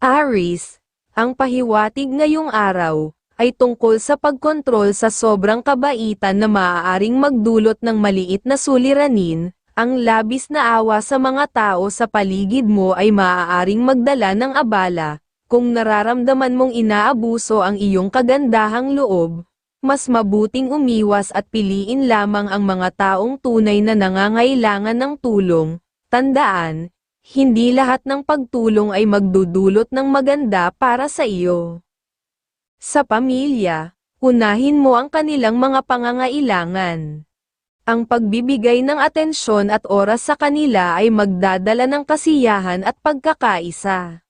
Aris, ang pahiwatig ngayong araw, ay tungkol sa pagkontrol sa sobrang kabaitan na maaaring magdulot ng maliit na suliranin, ang labis na awa sa mga tao sa paligid mo ay maaaring magdala ng abala, kung nararamdaman mong inaabuso ang iyong kagandahang loob, mas mabuting umiwas at piliin lamang ang mga taong tunay na nangangailangan ng tulong. Tandaan, hindi lahat ng pagtulong ay magdudulot ng maganda para sa iyo. Sa pamilya, unahin mo ang kanilang mga pangangailangan. Ang pagbibigay ng atensyon at oras sa kanila ay magdadala ng kasiyahan at pagkakaisa.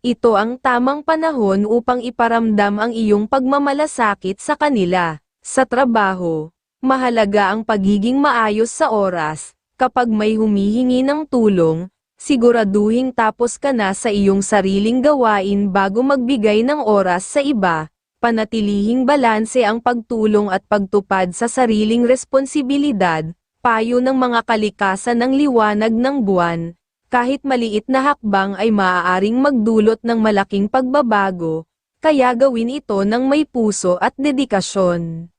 Ito ang tamang panahon upang iparamdam ang iyong pagmamalasakit sa kanila. Sa trabaho, mahalaga ang pagiging maayos sa oras. Kapag may humihingi ng tulong, siguraduhing tapos ka na sa iyong sariling gawain bago magbigay ng oras sa iba. Panatilihing balanse ang pagtulong at pagtupad sa sariling responsibilidad, payo ng mga kalikasan ng liwanag ng buwan, kahit maliit na hakbang ay maaaring magdulot ng malaking pagbabago, kaya gawin ito ng may puso at dedikasyon.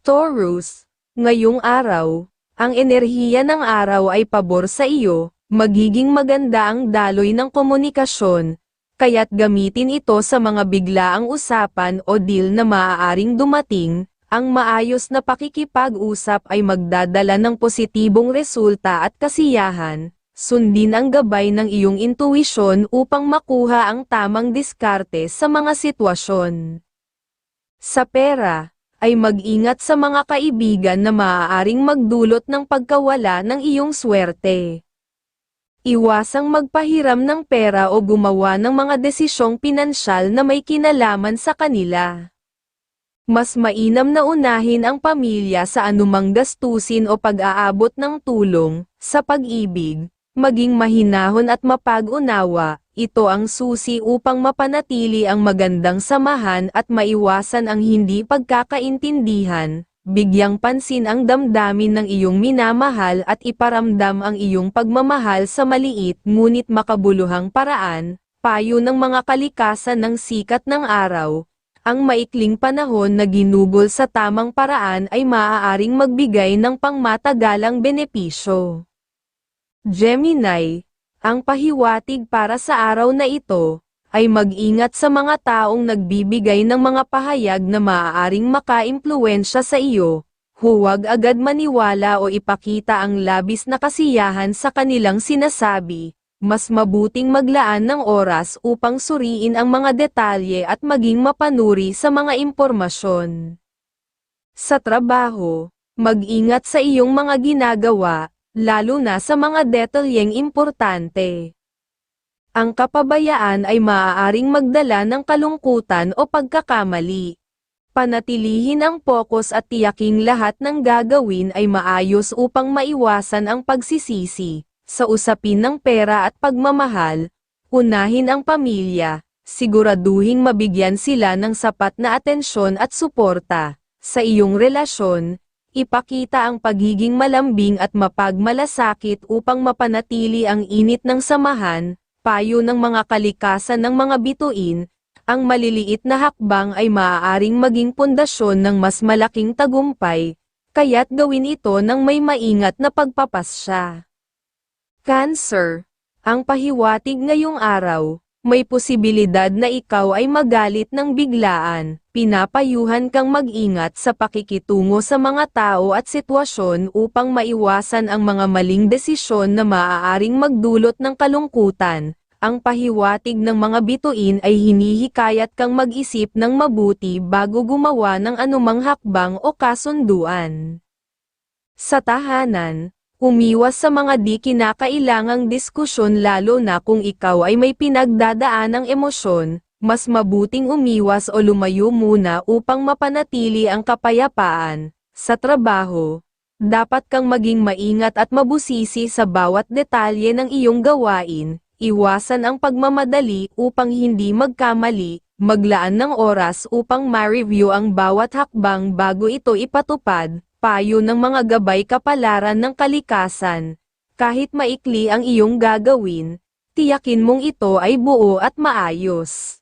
Taurus, ngayong araw, ang enerhiya ng araw ay pabor sa iyo, magiging maganda ang daloy ng komunikasyon, kaya't gamitin ito sa mga biglaang usapan o deal na maaaring dumating, ang maayos na pakikipag-usap ay magdadala ng positibong resulta at kasiyahan, sundin ang gabay ng iyong intuwisyon upang makuha ang tamang diskarte sa mga sitwasyon. Sa pera, ay mag-ingat sa mga kaibigan na maaaring magdulot ng pagkawala ng iyong swerte. Iwasang magpahiram ng pera o gumawa ng mga desisyong pinansyal na may kinalaman sa kanila. Mas mainam na unahin ang pamilya sa anumang gastusin o pag-aabot ng tulong, sa pag-ibig, maging mahinahon at mapag-unawa, ito ang susi upang mapanatili ang magandang samahan at maiwasan ang hindi pagkakaintindihan, bigyang pansin ang damdamin ng iyong minamahal at iparamdam ang iyong pagmamahal sa maliit ngunit makabuluhang paraan, payo ng mga kalikasan ng sikat ng araw, ang maikling panahon na ginugol sa tamang paraan ay maaaring magbigay ng pangmatagalang benepisyo. Gemini, ang pahiwatig para sa araw na ito, ay mag-ingat sa mga taong nagbibigay ng mga pahayag na maaaring makaimpluwensya sa iyo, huwag agad maniwala o ipakita ang labis na kasiyahan sa kanilang sinasabi, mas mabuting maglaan ng oras upang suriin ang mga detalye at maging mapanuri sa mga impormasyon. Sa trabaho, mag-ingat sa iyong mga ginagawa, lalo na sa mga detalyeng importante. Ang kapabayaan ay maaaring magdala ng kalungkutan o pagkakamali. Panatilihin ang pokus at tiyaking lahat ng gagawin ay maayos upang maiwasan ang pagsisisi. Sa usapin ng pera at pagmamahal, unahin ang pamilya, siguraduhing mabigyan sila ng sapat na atensyon at suporta. Sa iyong relasyon, Ipakita ang pagiging malambing at mapagmalasakit upang mapanatili ang init ng samahan, payo ng mga kalikasan ng mga bituin, ang maliliit na hakbang ay maaaring maging pundasyon ng mas malaking tagumpay, kaya't gawin ito ng may maingat na pagpapasya. Cancer, ang pahiwatig ngayong araw, may posibilidad na ikaw ay magalit ng biglaan, pinapayuhan kang mag-ingat sa pakikitungo sa mga tao at sitwasyon upang maiwasan ang mga maling desisyon na maaaring magdulot ng kalungkutan. Ang pahiwatig ng mga bituin ay hinihikayat kang mag-isip ng mabuti bago gumawa ng anumang hakbang o kasunduan. Sa tahanan, Umiwas sa mga di kinakailangang diskusyon lalo na kung ikaw ay may pinagdadaanang emosyon, mas mabuting umiwas o lumayo muna upang mapanatili ang kapayapaan. Sa trabaho, dapat kang maging maingat at mabusisi sa bawat detalye ng iyong gawain, iwasan ang pagmamadali upang hindi magkamali, maglaan ng oras upang ma-review ang bawat hakbang bago ito ipatupad, payo ng mga gabay kapalaran ng kalikasan. Kahit maikli ang iyong gagawin, tiyakin mong ito ay buo at maayos.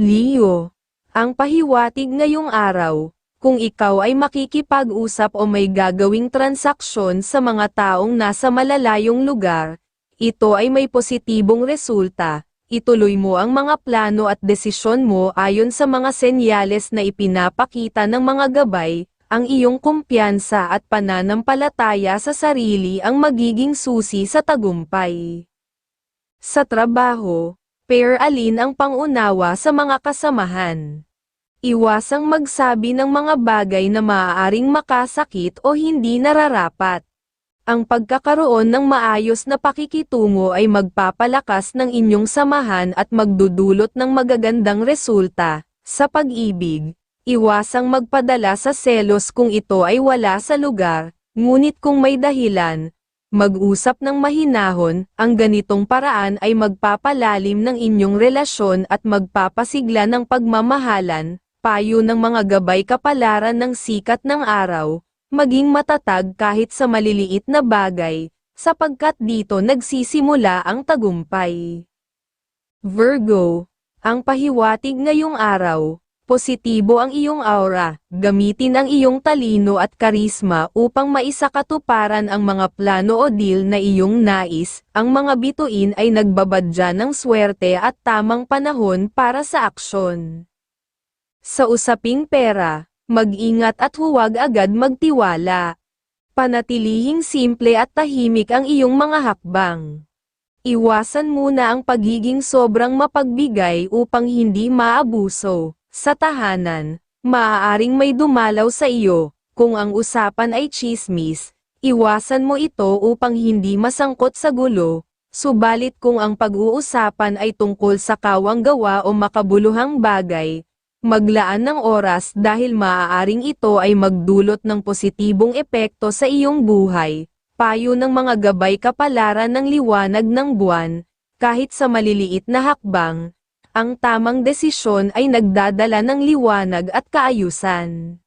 Leo, ang pahiwatig ngayong araw, kung ikaw ay makikipag-usap o may gagawing transaksyon sa mga taong nasa malalayong lugar, ito ay may positibong resulta. Ituloy mo ang mga plano at desisyon mo ayon sa mga senyales na ipinapakita ng mga gabay, ang iyong kumpiyansa at pananampalataya sa sarili ang magiging susi sa tagumpay. Sa trabaho, pair alin ang pangunawa sa mga kasamahan. Iwasang magsabi ng mga bagay na maaaring makasakit o hindi nararapat. Ang pagkakaroon ng maayos na pakikitungo ay magpapalakas ng inyong samahan at magdudulot ng magagandang resulta. Sa pag-ibig, iwasang magpadala sa selos kung ito ay wala sa lugar, ngunit kung may dahilan, mag-usap ng mahinahon, ang ganitong paraan ay magpapalalim ng inyong relasyon at magpapasigla ng pagmamahalan, payo ng mga gabay kapalaran ng sikat ng araw, maging matatag kahit sa maliliit na bagay, sapagkat dito nagsisimula ang tagumpay. Virgo, ang pahiwatig ngayong araw, positibo ang iyong aura, gamitin ang iyong talino at karisma upang maisakatuparan ang mga plano o deal na iyong nais, ang mga bituin ay nagbabadya ng swerte at tamang panahon para sa aksyon. Sa usaping pera, mag-ingat at huwag agad magtiwala. Panatilihing simple at tahimik ang iyong mga hakbang. Iwasan muna ang pagiging sobrang mapagbigay upang hindi maabuso. Sa tahanan, maaaring may dumalaw sa iyo, kung ang usapan ay chismis, iwasan mo ito upang hindi masangkot sa gulo, subalit kung ang pag-uusapan ay tungkol sa kawang gawa o makabuluhang bagay, Maglaan ng oras dahil maaaring ito ay magdulot ng positibong epekto sa iyong buhay, payo ng mga gabay kapalaran ng liwanag ng buwan, kahit sa maliliit na hakbang, ang tamang desisyon ay nagdadala ng liwanag at kaayusan.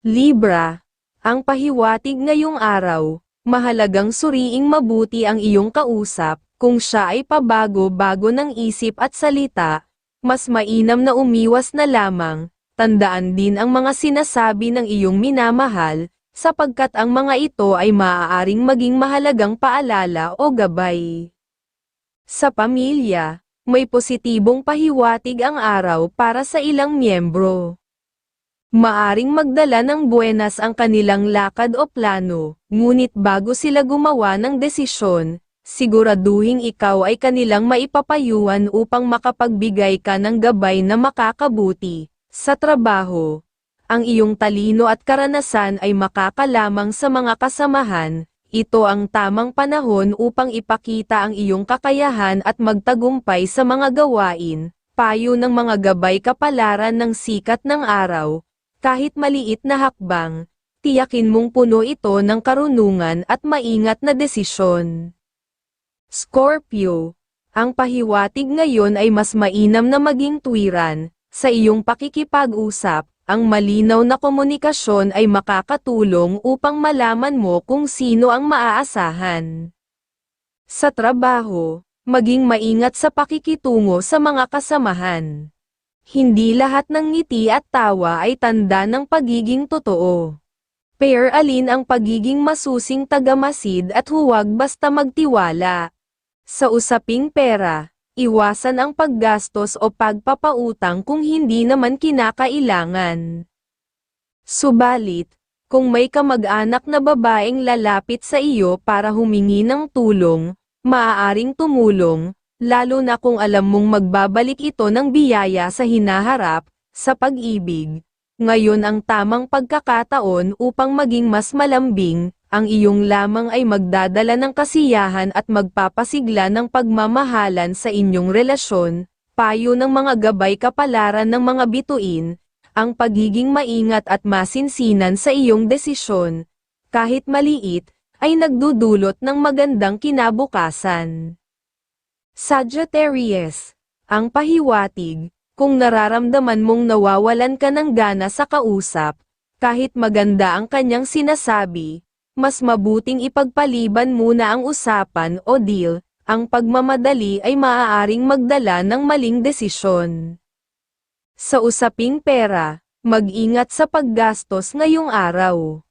Libra, ang pahiwatig ngayong araw, mahalagang suriing mabuti ang iyong kausap, kung siya ay pabago-bago ng isip at salita, mas mainam na umiwas na lamang, tandaan din ang mga sinasabi ng iyong minamahal, sapagkat ang mga ito ay maaaring maging mahalagang paalala o gabay. Sa pamilya, may positibong pahiwatig ang araw para sa ilang miyembro. Maaring magdala ng buenas ang kanilang lakad o plano, ngunit bago sila gumawa ng desisyon, siguraduhing ikaw ay kanilang maipapayuan upang makapagbigay ka ng gabay na makakabuti. Sa trabaho, ang iyong talino at karanasan ay makakalamang sa mga kasamahan, ito ang tamang panahon upang ipakita ang iyong kakayahan at magtagumpay sa mga gawain, payo ng mga gabay kapalaran ng sikat ng araw, kahit maliit na hakbang, tiyakin mong puno ito ng karunungan at maingat na desisyon. Scorpio, ang pahiwatig ngayon ay mas mainam na maging tuwiran, sa iyong pakikipag-usap, ang malinaw na komunikasyon ay makakatulong upang malaman mo kung sino ang maaasahan. Sa trabaho, maging maingat sa pakikitungo sa mga kasamahan. Hindi lahat ng ngiti at tawa ay tanda ng pagiging totoo. Pair alin ang pagiging masusing tagamasid at huwag basta magtiwala. Sa usaping pera, iwasan ang paggastos o pagpapautang kung hindi naman kinakailangan. Subalit, kung may kamag-anak na babaeng lalapit sa iyo para humingi ng tulong, maaaring tumulong, lalo na kung alam mong magbabalik ito ng biyaya sa hinaharap, sa pag-ibig. Ngayon ang tamang pagkakataon upang maging mas malambing, ang iyong lamang ay magdadala ng kasiyahan at magpapasigla ng pagmamahalan sa inyong relasyon, payo ng mga gabay kapalaran ng mga bituin, ang pagiging maingat at masinsinan sa iyong desisyon, kahit maliit, ay nagdudulot ng magandang kinabukasan. Sagittarius, ang pahiwatig, kung nararamdaman mong nawawalan ka ng gana sa kausap, kahit maganda ang kanyang sinasabi, mas mabuting ipagpaliban muna ang usapan o deal, ang pagmamadali ay maaaring magdala ng maling desisyon. Sa usaping pera, mag-ingat sa paggastos ngayong araw.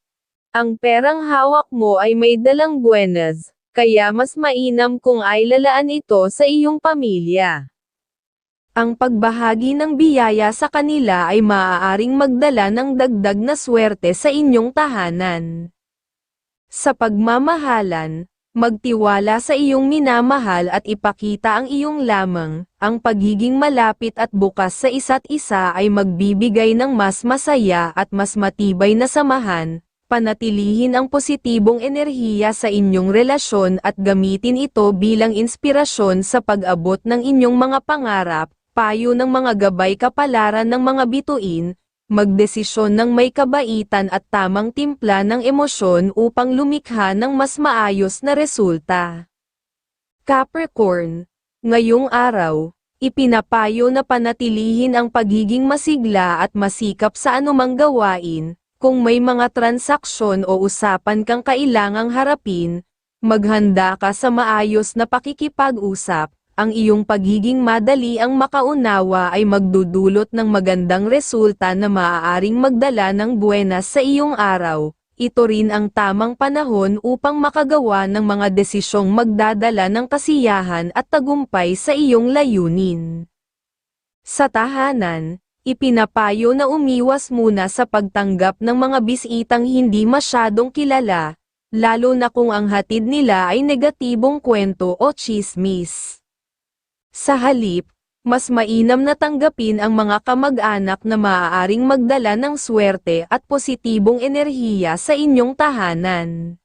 Ang perang hawak mo ay may dalang buenas, kaya mas mainam kung ay lalaan ito sa iyong pamilya. Ang pagbahagi ng biyaya sa kanila ay maaaring magdala ng dagdag na swerte sa inyong tahanan. Sa pagmamahalan, magtiwala sa iyong minamahal at ipakita ang iyong lamang, ang pagiging malapit at bukas sa isa't isa ay magbibigay ng mas masaya at mas matibay na samahan, panatilihin ang positibong enerhiya sa inyong relasyon at gamitin ito bilang inspirasyon sa pag-abot ng inyong mga pangarap, payo ng mga gabay kapalaran ng mga bituin, magdesisyon ng may kabaitan at tamang timpla ng emosyon upang lumikha ng mas maayos na resulta. Capricorn, ngayong araw, ipinapayo na panatilihin ang pagiging masigla at masikap sa anumang gawain, kung may mga transaksyon o usapan kang kailangang harapin, maghanda ka sa maayos na pakikipag-usap, ang iyong pagiging madali ang makaunawa ay magdudulot ng magandang resulta na maaaring magdala ng buenas sa iyong araw. Ito rin ang tamang panahon upang makagawa ng mga desisyong magdadala ng kasiyahan at tagumpay sa iyong layunin. Sa tahanan, ipinapayo na umiwas muna sa pagtanggap ng mga bisitang hindi masyadong kilala, lalo na kung ang hatid nila ay negatibong kwento o chismis. Sa halip, mas mainam na tanggapin ang mga kamag-anak na maaaring magdala ng swerte at positibong enerhiya sa inyong tahanan.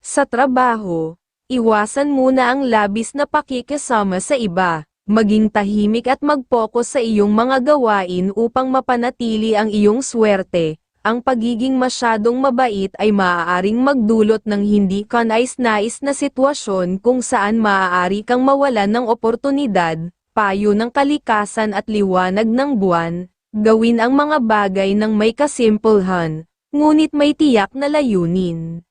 Sa trabaho, iwasan muna ang labis na pakikisama sa iba, maging tahimik at mag-focus sa iyong mga gawain upang mapanatili ang iyong swerte. Ang pagiging masyadong mabait ay maaaring magdulot ng hindi ka nais-nais na sitwasyon kung saan maaari kang mawalan ng oportunidad, payo ng kalikasan at liwanag ng buwan, gawin ang mga bagay ng may kasimpulhan, ngunit may tiyak na layunin.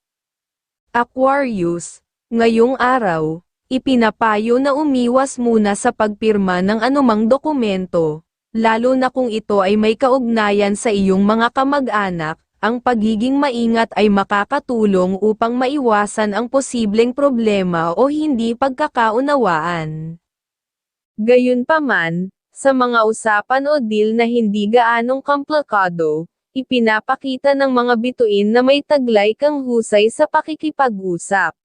Aquarius, ngayong araw, ipinapayo na umiwas muna sa pagpirma ng anumang dokumento, lalo na kung ito ay may kaugnayan sa iyong mga kamag-anak, ang pagiging maingat ay makakatulong upang maiwasan ang posibleng problema o hindi pagkakaunawaan. Gayunpaman, sa mga usapan o deal na hindi gaanong komplikado, ipinapakita ng mga bituin na may taglay kang husay sa pakikipag-usap.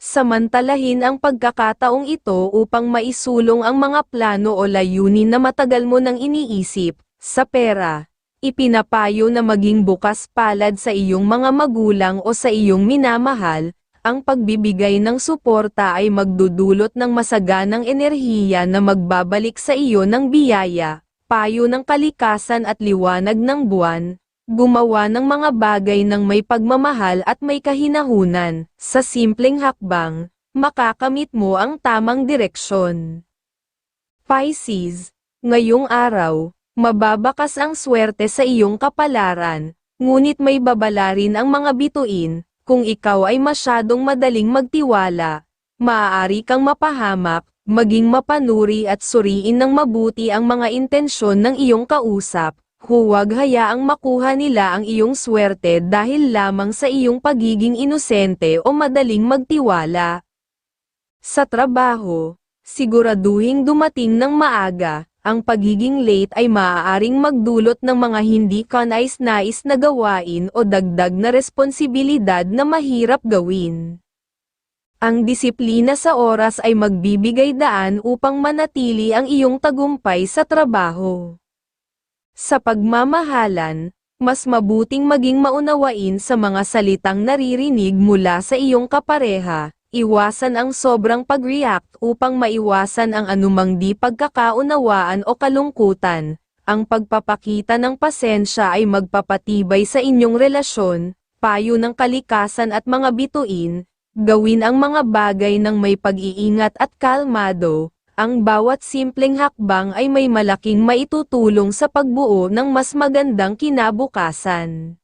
Samantalahin ang pagkakataong ito upang maisulong ang mga plano o layunin na matagal mo nang iniisip, sa pera. Ipinapayo na maging bukas palad sa iyong mga magulang o sa iyong minamahal, ang pagbibigay ng suporta ay magdudulot ng masaganang enerhiya na magbabalik sa iyo ng biyaya, payo ng kalikasan at liwanag ng buwan, gumawa ng mga bagay ng may pagmamahal at may kahinahunan, sa simpleng hakbang, makakamit mo ang tamang direksyon. Pisces, ngayong araw, mababakas ang swerte sa iyong kapalaran, ngunit may babala rin ang mga bituin, kung ikaw ay masyadong madaling magtiwala, maaari kang mapahamak, maging mapanuri at suriin ng mabuti ang mga intensyon ng iyong kausap, Huwag hayaang makuha nila ang iyong swerte dahil lamang sa iyong pagiging inosente o madaling magtiwala. Sa trabaho, siguraduhing dumating ng maaga, ang pagiging late ay maaaring magdulot ng mga hindi ka nais-nais na gawain o dagdag na responsibilidad na mahirap gawin. Ang disiplina sa oras ay magbibigay daan upang manatili ang iyong tagumpay sa trabaho. Sa pagmamahalan, mas mabuting maging maunawain sa mga salitang naririnig mula sa iyong kapareha, iwasan ang sobrang pag-react upang maiwasan ang anumang di pagkakaunawaan o kalungkutan. Ang pagpapakita ng pasensya ay magpapatibay sa inyong relasyon, payo ng kalikasan at mga bituin, gawin ang mga bagay ng may pag-iingat at kalmado, ang bawat simpleng hakbang ay may malaking maitutulong sa pagbuo ng mas magandang kinabukasan.